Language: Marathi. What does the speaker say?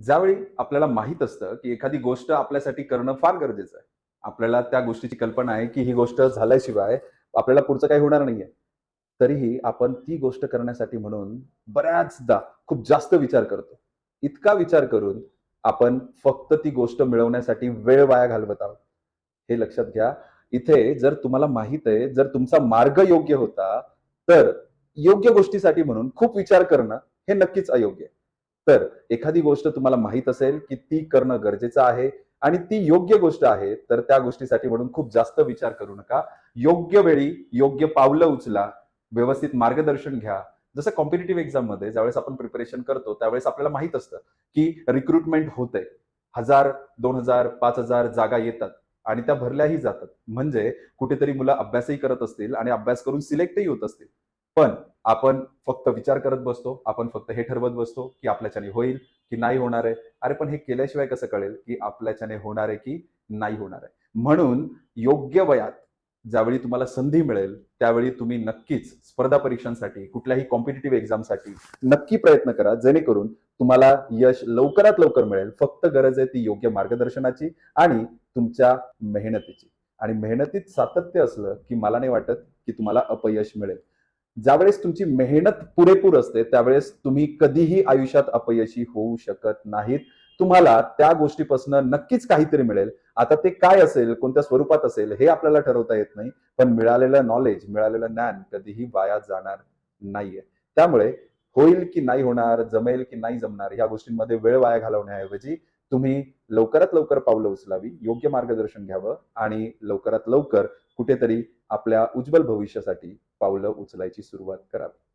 ज्यावेळी आपल्याला माहीत असतं की एखादी गोष्ट आपल्यासाठी करणं फार गरजेचं आहे. आपल्याला त्या गोष्टीची कल्पना आहे की ही गोष्ट झाल्याशिवाय आपल्याला पुढचं काही होणार नाहीये. तरीही आपण ती गोष्ट करण्यासाठी म्हणून बऱ्याचदा खूप जास्त विचार करतो. इतका विचार करून आपण फक्त ती गोष्ट मिळवण्यासाठी वेळ वाया घालवत आहोत. हे लक्षात घ्या. इथे जर तुम्हाला माहीत आहे जर तुमचा मार्ग योग्य होता तर योग्य गोष्टीसाठी म्हणून खूप विचार करणं हे नक्कीच अयोग्य आहे. तर एखादी गोष्ट तुम्हाला माहीत असेल की ती करणं गरजेचं आहे आणि ती योग्य गोष्ट आहे तर त्या गोष्टीसाठी म्हणून खूप जास्त विचार करू नका. योग्य वेळी योग्य पावलं उचला व्यवस्थित मार्गदर्शन घ्या. जसं कॉम्पिटेटिव्ह एक्झाममध्ये ज्यावेळेस आपण प्रिपरेशन करतो त्यावेळेस आपल्याला माहीत असतं की रिक्रुटमेंट होते हजार दोन हजार पाच हजार जागा येतात आणि त्या भरल्याही जातात. म्हणजे कुठेतरी मुलं अभ्यासही करत असतील आणि अभ्यास करून सिलेक्टही होत असतील. पण आपण फक्त विचार करत बसतो आपण फक्त हे ठरवत बसतो की आपल्याच्याने होईल की नाही होणार आहे. अरे पण हे केल्याशिवाय कसं कळेल की आपल्याच्याने होणार आहे की नाही होणार आहे? म्हणून योग्य वयात ज्यावेळी तुम्हाला संधी मिळेल त्यावेळी तुम्ही नक्कीच स्पर्धा परीक्षांसाठी कुठल्याही कॉम्पिटेटिव्ह एक्झामसाठी नक्की प्रयत्न करा जेणेकरून तुम्हाला यश लवकरात लवकर मिळेल. फक्त गरज आहे ती योग्य मार्गदर्शनाची आणि तुमच्या मेहनतीची. आणि मेहनतीत सातत्य असलं की मला नाही वाटत की तुम्हाला अपयश मिळेल. ज्यावेळेस तुमची मेहनत पुरेपूर असते त्यावेळेस तुम्ही कधीही आयुष्यात अपयशी होऊ शकत नाहीत. तुम्हाला त्या गोष्टीपासून नक्कीच काहीतरी मिळेल. आता ते काय असेल कोणत्या स्वरूपात असेल हे आपल्याला ठरवता येत नाही. पण मिळालेलं नॉलेज मिळालेलं ज्ञान कधीही वाया जाणार नाहीये. त्यामुळे होईल की नाही होणार जमेल की नाही जमणार ह्या गोष्टींमध्ये वेळ वाया घालवण्याऐवजी तुम्ही लवकरात लवकर पावलं उचलावी योग्य मार्गदर्शन घ्यावं आणि लवकरात लवकर कुठेतरी आपल्या उज्ज्वल भविष्यासाठी पावलं उचलायची सुरुवात करावी.